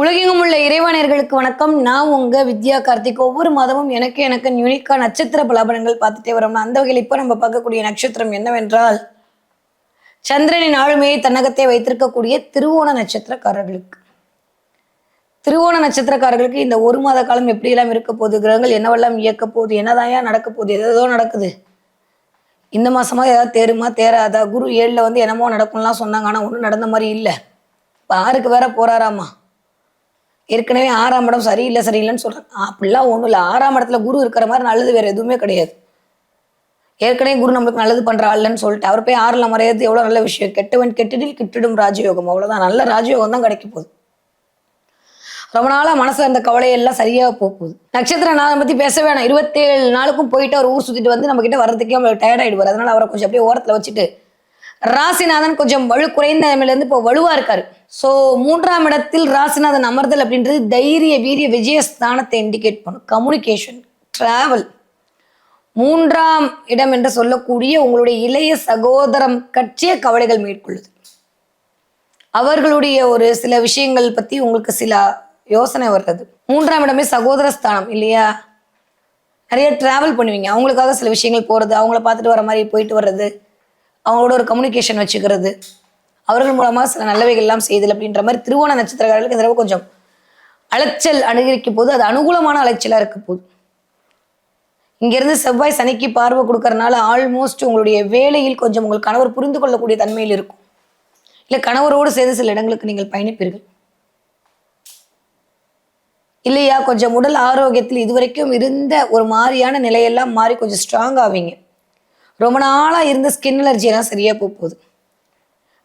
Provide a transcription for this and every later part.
உலகெங்கும் உள்ள இறைவாணியர்களுக்கு வணக்கம். நான் உங்க வித்யா கார்த்திக். ஒவ்வொரு மாதமும் எனக்கு எனக்கு யூனிக்கா நட்சத்திர பலாபலங்கள் பார்த்துட்டே வரோம். அந்த வகையில் இப்போ நம்ம பார்க்கக்கூடிய நட்சத்திரம் என்னவென்றால் சந்திரனின் ஆளுமையை தன்னகத்தை வைத்திருக்கக்கூடிய திருவோண நட்சத்திரக்காரர்களுக்கு. திருவோண நட்சத்திரக்காரர்களுக்கு இந்த ஒரு மாத காலம் எப்படியெல்லாம் இருக்க போகுது? கிரகங்கள் என்னவெல்லாம் இயக்க போகுது? என்னதாயா நடக்க போகுது? ஏதோ நடக்குது. இந்த மாசமா ஏதாவது தேருமா? தேராதா? குரு ஏழில் வந்து என்னமோ நடக்கும்லாம் சொன்னாங்க. ஆனால் ஒன்றும் நடந்த மாதிரி இல்லை. இப்போ ஆறுக்கு வேற போறாராமா? ஏற்கனவே ஆறாம் இடம் சரியில்லை சரியில்லைன்னு சொல்கிறாங்க அப்படிலாம் ஒன்றும் இல்லை. ஆறாம் இடத்துல குரு இருக்கிற மாதிரி நல்லது வேறு எதுவுமே கிடையாது. ஏற்கனவே குரு நம்மளுக்கு நல்லது பண்ற ஆள்லன்னு சொல்லிட்டு அவர் போய் ஆறில் மறையாது எவ்வளோ நல்ல விஷயம். கெட்டவன் கெட்டிடில் கிட்டிடும் ராஜயோகம். அவ்வளோதான் நல்ல ராஜயோகம் தான் கிடைக்க போகுது. ரொம்ப நாளாக மனசில் இருந்த கவலையெல்லாம் சரியாக போகுது. நட்சத்திர நாளை பற்றி பேச வேணாம். இருபத்தேழு நாளுக்கும் போயிட்டு அவர் ஊர் சுற்றிட்டு வந்து நம்ம கிட்ட வர்றதுக்கே அவங்களுக்கு டயர்ட் அதனால் அவரை கொஞ்சம் அப்படியே ஓரத்தில் வச்சுட்டு ராசிநாதன் கொஞ்சம் வலு குறைந்த நிலைமையில இருந்து இப்போ வலுவா இருக்காரு. ஸோ மூன்றாம் இடத்தில் ராசிநாதன் அமர்தல் அப்படின்றது தைரிய வீரிய விஜயஸ்தானத்தை இண்டிகேட் பண்ணும். கம்யூனிகேஷன் ட்ராவல் மூன்றாம் இடம் என்று சொல்லக்கூடிய உங்களுடைய இளைய சகோதரம் கட்சிய கவலைகள் மேற்கொள்ளுது. அவர்களுடைய ஒரு சில விஷயங்கள் பற்றி உங்களுக்கு சில யோசனை வர்றது மூன்றாம் இடமே சகோதர ஸ்தானம் இல்லையா? நிறைய டிராவல் பண்ணுவீங்க. அவங்களுக்காக சில விஷயங்கள் போகிறது அவங்கள பார்த்துட்டு வர மாதிரி போயிட்டு வர்றது. அவங்களோட ஒரு கம்யூனிகேஷன் வச்சுக்கிறது. அவர்கள் மூலமாக சில நல்லவைகள்லாம் செய்தல் அப்படின்ற மாதிரி திருவோண நட்சத்திரக்காரர்களுக்கு இந்த தடவை கொஞ்சம் அலைச்சல் அனுகரிக்கும் போது அது அனுகூலமான அலைச்சலாக இருக்க போகுது இங்கேருந்து செவ்வாய் சனிக்கு பார்வை கொடுக்கறனால ஆல்மோஸ்ட் உங்களுடைய வேலையில் கொஞ்சம் உங்கள் கணவர் புரிந்து கொள்ளக்கூடிய தன்மையில் இருக்கும். இல்லை கணவரோடு சேர்ந்து சில இடங்களுக்கு நீங்கள் பயணிப்பீர்கள். இல்லையா கொஞ்சம் உடல் ஆரோக்கியத்தில் இதுவரைக்கும் இருந்த ஒரு மாதிரியான நிலையெல்லாம் மாறி கொஞ்சம் ஸ்ட்ராங் ஆவீங்க. ரொம்ப நாளாக இருந்த ஸ்கின் அலர்ஜி எல்லாம் சரியாக போக போகுது.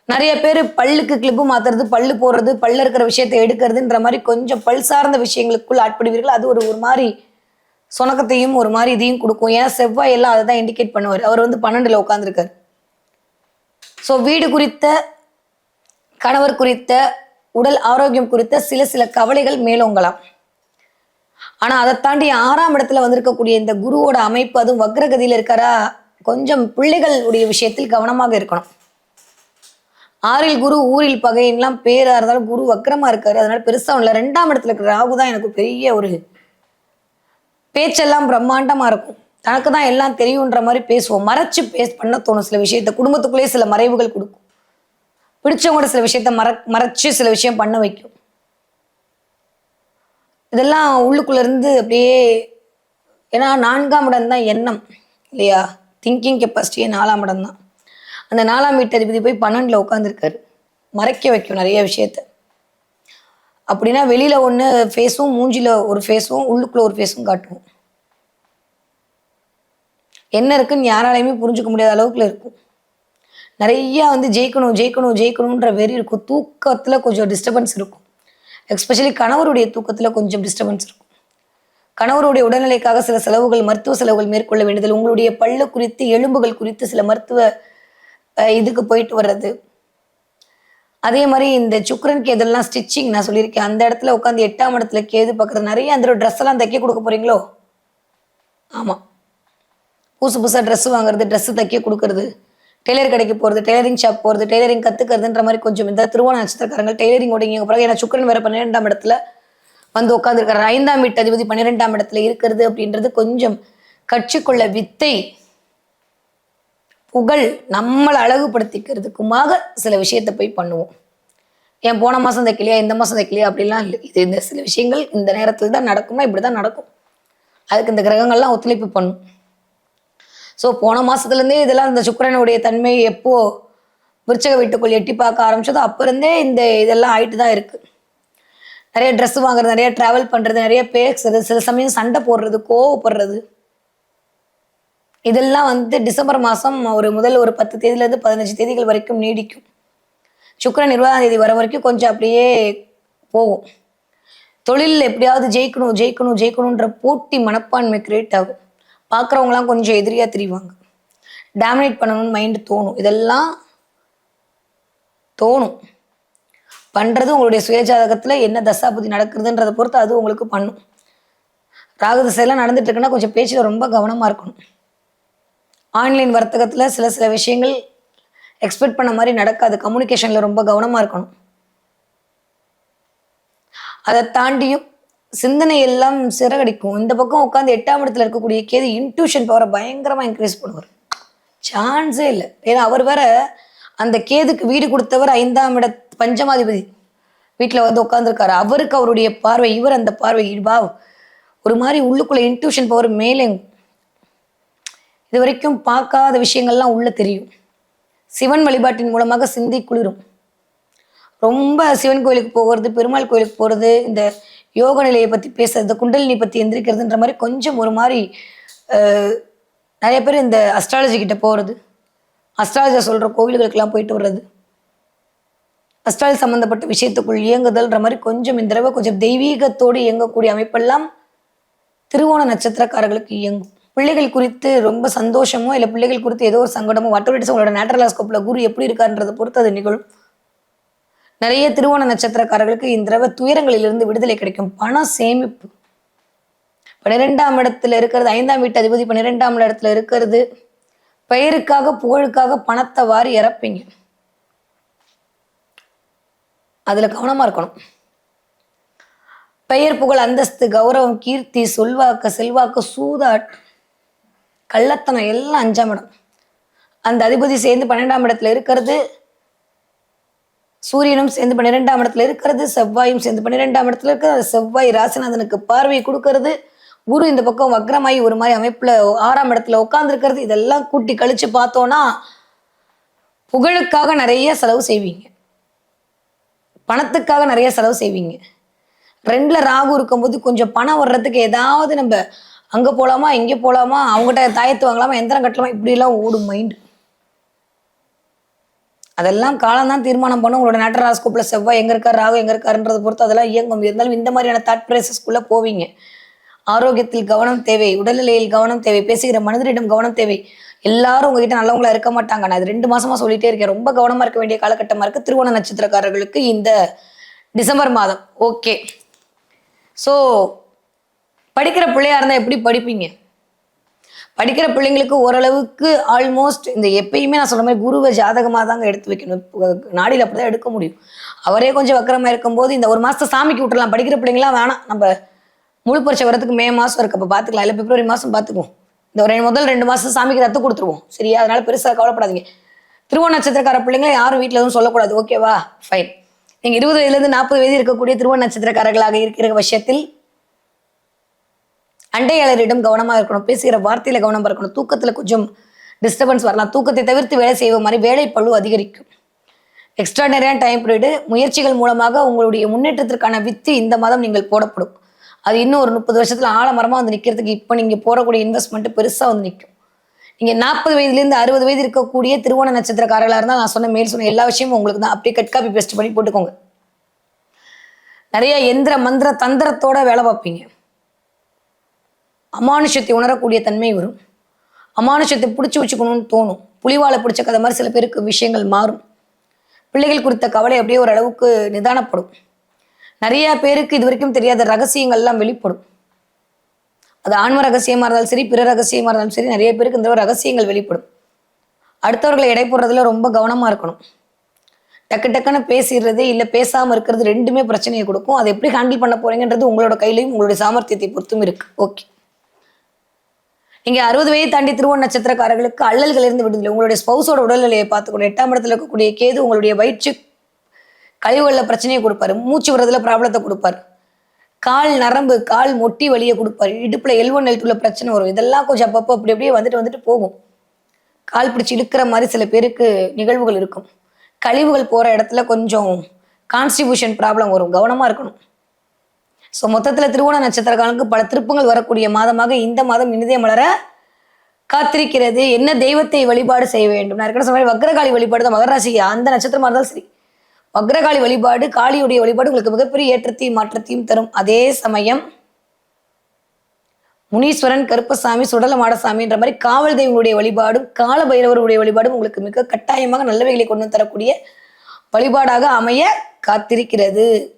நிறைய பேர் பல்லுக்கு கிளிப்பு மாத்துறது பல்லு போடுறது பல்ல இருக்கிற விஷயத்தை எடுக்கிறதுன்ற மாதிரி கொஞ்சம் பல் சார்ந்த விஷயங்களுக்குள் ஆட்படுவீர்கள். அது ஒரு ஒரு மாதிரி சுணக்கத்தையும் ஒரு மாதிரி இதையும் கொடுக்கும். ஏன்னா செவ்வாய் எல்லாம் அதை தான் இண்டிகேட் பண்ணுவார். அவர் வந்து பன்னெண்டில் உட்காந்துருக்கார் ஸோ வீடு குறித்த கணவர் குறித்த உடல் ஆரோக்கியம் குறித்த சில சில கவலைகள் மேலோங்கலாம் ஆனால் அதை தாண்டி ஆறாம் இடத்துல வந்திருக்கக்கூடிய இந்த குருவோட அமைப்பு அதுவும் வக்ரகதியில் இருக்காரா? கொஞ்சம் பிள்ளைகளுடைய விஷயத்தில் கவனமாக இருக்கணும். ஆறில் குரு ஊரில் பகையின்லாம் பேரா இருந்தாலும் குரு வக்ரமா இருக்காரு. அதனால பெருசா இல்லை ரெண்டாம் இடத்துல இருக்கிற ராகு தான் எனக்கு பெரிய ஒரு பேச்செல்லாம் பிரம்மாண்டமா இருக்கும். தனக்கு தான் எல்லாம் தெரியுன்ற மாதிரி பேசுவோம். மறைச்சு பேஸ் பண்ண தோணும் சில விஷயத்த. குடும்பத்துக்குள்ளேயே சில மறைவுகள் கொடுக்கும். பிடிச்சவங்களோட சில விஷயத்த மற மறைச்சு சில விஷயம் பண்ண வைக்கும். இதெல்லாம் உள்ளுக்குள்ள இருந்து அப்படியே ஏன்னா நான்காம் இடம் தான் எண்ணம் இல்லையா? திங்கிங் கெப்பாசிட்டியே நாலாம் இடம் தான். அந்த நாலாம் வீட்டதிபதி போய் பன்னெண்டில் உட்காந்துருக்காரு மறைக்க வைக்கும் நிறைய விஷயத்த. அப்படின்னா வெளியில் ஒன்று ஃபேஸும் மூஞ்சியில் ஒரு ஃபேஸும் உள்ளுக்குள்ள ஒரு ஃபேஸும் காட்டுவோம். என்ன இருக்குன்னு யாராலையுமே புரிஞ்சுக்க முடியாத அளவுக்குல இருக்கும். நிறையா வந்து ஜெயிக்கணும் ஜெயிக்கணும் ஜெயிக்கணுன்ற வெறி இருக்கும். தூக்கத்தில் கொஞ்சம் டிஸ்டர்பன்ஸ் இருக்கும். எஸ்பெஷலி கணவருடைய தூக்கத்தில் கொஞ்சம் டிஸ்டர்பன்ஸ் இருக்கும். கணவருடைய உடல்நிலைக்காக சில செலவுகள் மருத்துவ செலவுகள் மேற்கொள்ள வேண்டியதில் உங்களுடைய பல்லு குறித்து எலும்புகள் குறித்து சில மருத்துவ இதுக்கு போயிட்டு வர்றது. அதே மாதிரி இந்த சுக்கரன் கேதெல்லாம் ஸ்டிச்சிங் நான் சொல்லியிருக்கேன். அந்த இடத்துல உட்காந்து எட்டாம் இடத்துல கேது பார்க்குறது. நிறைய அந்த ட்ரெஸ் எல்லாம் தைக்க கொடுக்க போறீங்களோ? ஆமாம் புதுசு புதுசாக ட்ரெஸ் வாங்குறது ட்ரெஸ் தைக்க கொடுக்கறது. டெய்லர் கடைக்கு போகிறது டெய்லரிங் ஷாப் போகிறது டெய்லரிங் கற்றுக்கிறதுன்ற மாதிரி கொஞ்சம் இந்த திருவோண நட்சத்திரக்காரங்க டெய்லரிங் ஒடுங்கிய பிறகு ஏன்னா சுக்கரன் வேறு பன்னிரெண்டாம் இடத்துல வந்து உட்காந்துருக்கிறார் ஐந்தாம் வீட்டு அதிபதி பன்னிரெண்டாம் இடத்துல இருக்கிறது அப்படின்றது கொஞ்சம் கட்சிக்குள்ள வித்தை புகழ் நம்மளை அழகுபடுத்திக்கிறதுக்குமாக சில விஷயத்தை போய் பண்ணுவோம். ஏன் போன மாதம் தைக்கலையா இந்த மாதம் தைக்கலையா அப்படிலாம் இல்லை. இது இந்த சில விஷயங்கள் இந்த நேரத்தில் தான் நடக்கும்னா இப்படி தான் நடக்கும். அதுக்கு இந்த கிரகங்கள்லாம் ஒத்துழைப்பு பண்ணும். ஸோ போன மாதத்துலேருந்தே இதெல்லாம் இந்த சுக்கரனுடைய தன்மை எப்போது விருச்சக வீட்டுக்குள் எட்டி பார்க்க ஆரம்பிச்சதோ அப்போ இருந்தே இந்த இதெல்லாம் ஆயிட்டு தான் இருக்குது நிறைய ட்ரெஸ் வாங்குறது நிறைய ட்ராவல் பண்றது நிறைய பேசுறது சில சமயம் சண்டை போடுறது கோவப்படுறது. இதெல்லாம் வந்து டிசம்பர் மாதம் ஒரு முதல் ஒரு பத்து தேதியிலேருந்து பதினஞ்சு தேதிகள் வரைக்கும் நீடிக்கும். சுக்கிரன் இருபதாம் தேதி வர வரைக்கும் கொஞ்சம் அப்படியே போகும். தொழிலில் எப்படியாவது ஜெயிக்கணும் ஜெயிக்கணும் ஜெயிக்கணுன்ற போட்டி மனப்பான்மை கிரியேட் ஆகும். பார்க்குறவங்களாம் கொஞ்சம் எதிரியாக தெரிவாங்க. டாமினேட் பண்ணணும்னு மைண்டு தோணும். இதெல்லாம் தோணும். பண்ணுறது உங்களுடைய சுயஜாதகத்தில் என்ன தசாபுதி நடக்குதுன்றதை பொறுத்து அது உங்களுக்கு பண்ணும். ராகு திசையெல்லாம் நடந்துட்டு இருக்குன்னா கொஞ்சம் பேச்சில் ரொம்ப கவனமாக இருக்கணும். ஆன்லைன் வர்த்தகத்தில் சில சில விஷயங்கள் எக்ஸ்பெக்ட் பண்ண மாதிரி நடக்காது. கம்யூனிகேஷனில் ரொம்ப கவனமாக இருக்கணும். அதை தாண்டியும் சிந்தனை எல்லாம் சிறகடிக்கும். இந்த பக்கம் உட்காந்து எட்டாம் இடத்துல இருக்கக்கூடிய கேது இன்ட்யூஷன் பவரை பயங்கரமா இன்க்ரீஸ் பண்ணுவார். சான்ஸே இல்லை. ஏன்னா அவர் வேற அந்த கேதுக்கு வீடு கொடுத்தவர் ஐந்தாம் இடத்து பஞ்சமாதிபதி வீட்டில் வந்து உட்காந்துருக்காரு அவருக்கு அவருடைய பார்வை இவர் அந்த பார்வை. வா ஒரு மாதிரி உள்ளுக்குள்ள இன்ட்யூஷன் பவர் மேலே இது வரைக்கும் பார்க்காத விஷயங்கள்லாம் உள்ளே தெரியும். சிவன் வழிபாட்டின் மூலமாக சிந்தி குளிரும். ரொம்ப சிவன் கோயிலுக்கு போகிறது பெருமாள் கோயிலுக்கு போகிறது இந்த யோக நிலையை பற்றி பேசுறது குண்டலினி பற்றி எந்திரிக்கிறதுன்ற மாதிரி கொஞ்சம் ஒரு மாதிரி நிறைய பேர் இந்த அஸ்ட்ராலஜி கிட்ட போகிறது அஸ்ட்ராலஜி சொல்கிற கோவில்களுக்கெல்லாம் போயிட்டு வர்றது. அஸ்ட்ராலஜி சம்மந்தப்பட்ட விஷயத்துக்குள் இயங்குதல்ன்ற மாதிரி கொஞ்சம் இந்த தடவை கொஞ்சம் தெய்வீகத்தோடு இயங்கக்கூடிய அமைப்பெல்லாம் திருவோண நட்சத்திரக்காரர்களுக்கு இயங்கும். பிள்ளைகள் குறித்து ரொம்ப சந்தோஷமோ இல்லை பிள்ளைகள் குறித்து ஏதோ ஒரு சங்கடமோ வாட்டர் உங்களோட நேட்ரலாஸ்கோப்பில் குரு எப்படி இருக்காருன்றதை பொறுத்து அது நிகழும். நிறைய திருவோண நட்சத்திரக்காரர்களுக்கு இந்த தடவை துயரங்களிலிருந்து விடுதலை கிடைக்கும். பண சேமிப்பு. பன்னிரெண்டாம் இடத்துல இருக்கிறது ஐந்தாம் வீட்டு அதிபதி பன்னிரெண்டாம் இடத்துல இருக்கிறது. பெயருக்காக புகழுக்காக பணத்தை வாரி இறப்பீங்க. அதுல கவனமா இருக்கணும். பெயர் புகழ் அந்தஸ்து கௌரவம் கீர்த்தி சொல்வாக்கு செல்வாக்கு சூதாட் கள்ளத்தனம் எல்லாம் அஞ்சாம் இடம். அந்த அதிபதி சேர்ந்து பன்னெண்டாம் இடத்துல இருக்கிறது சூரியனும் சேர்ந்து பன்னிரெண்டாம் இடத்துல இருக்கிறது செவ்வாயும் சேர்ந்து பன்னிரெண்டாம் இடத்துல இருக்கிறது. அது செவ்வாய் ராசிநாதனுக்கு பார்வை கொடுக்கறது. குரு இந்த பக்கம் வக்ரமாயி ஒரு மாதிரி அமைப்புல ஆறாம் இடத்துல உட்காந்துருக்கிறது இதெல்லாம் கூட்டி கழிச்சு பார்த்தோம்னா புகழுக்காக நிறைய செலவு செய்வீங்க. பணத்துக்காக நிறைய செலவு செய்வீங்க. ரெண்டுல ராகு இருக்கும்போது கொஞ்சம் பணம் வர்றதுக்கு ஏதாவது நம்ம அங்க போலாமா இங்க போகலாமா அவங்ககிட்ட தாயத்து வாங்கலாமா எந்திரம் கட்டலாமா இப்படி எல்லாம் ஓடும் மைண்டு அதெல்லாம் காலம் தான் தீர்மானம் பண்ணும். உங்களோட நேட்டராஸ்கோப்பில் செவ்வாய் எங்க இருக்கார் ராகு எங்க இருக்காருன்றதை பொறுத்து அதெல்லாம் இயங்கும். இருந்தாலும் இந்த மாதிரியான தாட் ப்ரேசஸ்க்குள்ள போவீங்க. ஆரோக்கியத்தில் கவனம் தேவை உடல்நிலையில் கவனம் தேவை பேசுகிற மனிதரிடம் கவனம் தேவை. எல்லாரும் உங்ககிட்ட நல்லவங்களா இருக்க மாட்டாங்க. நான் இது ரெண்டு மாசமா சொல்லிட்டே இருக்கேன். ரொம்ப கவனமா இருக்க வேண்டிய காலகட்டமா இருக்கு. திருவோண நட்சத்திரக்காரர்களுக்கு இந்த டிசம்பர் மாதம். ஓகே. ஸோ படிக்கிற பிள்ளையா இருந்தா எப்படி படிப்பீங்க? படிக்கிற பிள்ளைங்களுக்கு ஓரளவுக்கு ஆல்மோஸ்ட் இந்த எப்பயுமே நான் சொன்ன மாதிரி குருவை ஜாதகமாக தாங்க எடுத்து வைக்கணும். நாடியில் அப்படி தான் எடுக்க முடியும். அவரே கொஞ்சம் வக்கரமாக இருக்கும்போது இந்த ஒரு மாதத்தை சாமிக்கு விட்டுறலாம். படிக்கிற பிள்ளைங்களாம் வேணாம். நம்ம முழு பரிச்சை வரத்துக்கு மே மாதம் இருக்கு. அப்போ பார்த்துக்கலாம் இல்லை பிப்ரவரி மாதம் பார்த்துக்குவோம் இந்த ஒரு முதல் ரெண்டு மாதம் சாமிக்கு ரத்து கொடுத்துருவோம். சரியா? அதனால பெருசாக கவலைப்படாதீங்க. திருவ நட்சத்திரக்கார பிள்ளைங்களை யாரும் வீட்டில் எதுவும் சொல்லக்கூடாது. ஓகேவா ஃபைன் நீங்கள் இருபது வயதுலேருந்து நாற்பது வயது இருக்கக்கூடிய திருவோண நட்சத்திரக்காரர்களாக இருக்கிற விஷயத்தில் அண்டையாளரிடம் கவனமாக இருக்கணும். பேசுகிற வார்த்தையில் கவனமாக இருக்கணும். தூக்கத்தில் கொஞ்சம் டிஸ்டர்பன்ஸ் வரலாம். தூக்கத்தை தவிர்த்து வேலை செய்வ மாதிரி வேலை பழு அதிகரிக்கும். எக்ஸ்ட்ராடனரியான டைம் பீரியடு முயற்சிகள் மூலமாக உங்களுடைய முன்னேற்றத்திற்கான வித்து இந்த மாதம் நீங்கள் போடப்படும். அது இன்னும் ஒரு முப்பது வருஷத்துல ஆழமரமாக வந்து நிற்கிறதுக்கு இப்போ நீங்க போடக்கூடிய இன்வெஸ்ட்மெண்ட் பெருசா வந்து நிற்கும் நீங்க நாற்பது வயதுலேருந்து அறுபது வயது இருக்கக்கூடிய திருவோண நட்சத்திரக்காரர்களாக இருந்தால் நான் சொன்ன மேல் சொன்ன எல்லா விஷயமும் உங்களுக்கு தான். அப்படியே கட் காப்பி பேஸ்ட் பண்ணி போட்டுக்கோங்க. நிறைய எந்திர மந்திர தந்திரத்தோட வேலை பார்ப்பீங்க. அமானுஷத்தை உணரக்கூடிய தன்மை வரும். அமானுஷத்தை பிடிச்சி வச்சுக்கணும்னு தோணும். புலிவாலை பிடிச்ச கதை மாதிரி சில பேருக்கு விஷயங்கள் மாறும். பிள்ளைகள் குறித்த கவலை அப்படியே ஓரளவுக்கு நிதானப்படும். நிறைய பேருக்கு இது வரைக்கும் தெரியாத ரகசியங்கள்லாம் வெளிப்படும். அது ஆன்ம ரகசியமாக இருந்தாலும் சரி பிற ரகசியமாக இருந்தாலும் சரி நிறைய பேருக்கு இந்த ரகசியங்கள் வெளிப்படும். அடுத்தவர்களை எடை போடுறதுல ரொம்ப கவனமாக இருக்கணும். டக்கு டக்குன்னு பேசிடுறது இல்லை பேசாமல் இருக்கிறது ரெண்டுமே பிரச்சனையை கொடுக்கும். அதை எப்படி ஹேண்டில் பண்ண போறீங்கன்றது உங்களோட கையிலையும் உங்களுடைய சாமர்த்தியத்தை பொறுத்தும் இருக்கு. ஓகே நீங்கள் அறுபது வயது தாண்டி திருவோண நட்சத்திரக்காரர்களுக்கு அல்லல்கள் இருந்து விடுதலை உங்களுடைய ஸ்பௌஸோட உடல்நிலையை பார்த்துக்கணும். எட்டாம் இடத்துல இருக்கக்கூடிய கேது உங்களுடைய வயிற்று கழிவுகளில் பிரச்சனையை கொடுப்பாரு. மூச்சு விடுறதுல ப்ராப்ளத்தை கொடுப்பாரு. கால் நரம்பு கால் மொட்டி வலியை கொடுப்பாரு. இடுப்புல எல் ஒன் எல் பிரச்சனை வரும். இதெல்லாம் கொஞ்சம் அப்பப்போ அப்படி அப்படியே வந்துட்டு வந்துட்டு போகும். கால் பிடிச்சி இழுக்கிற மாதிரி சில பேருக்கு நிகழ்வுகள் இருக்கும். கழிவுகள் போற இடத்துல கொஞ்சம் கான்ஸ்டிபியூஷன் ப்ராப்ளம் வரும். கவனமா இருக்கணும். ஸோ மொத்தத்தில் திருவோண நட்சத்திரக்காரனுக்கு பல திருப்பங்கள் வரக்கூடிய மாதமாக இந்த மாதம் இனிதே மலர காத்திருக்கிறது. என்ன தெய்வத்தை வழிபாடு செய்ய வேண்டும்? நான் இருக்கிற சமயம் வக்ரகாளி வழிபாடு தான் மகராசி அந்த நட்சத்திரமாக இருந்தாலும் சரி. வக்ரகாளி வழிபாடு காளியுடைய வழிபாடு உங்களுக்கு மிகப்பெரிய ஏற்றத்தையும் மாற்றத்தையும் தரும். அதே சமயம் முனீஸ்வரன் கருப்பசாமி சுடல மாடசாமின்ற மாதிரி காவல் தெய்வங்களுடைய வழிபாடும் கால பைரவருடைய வழிபாடும் உங்களுக்கு மிக கட்டாயமாக நல்லவைகளை கொண்டு தரக்கூடிய வழிபாடாக அமைய காத்திருக்கிறது.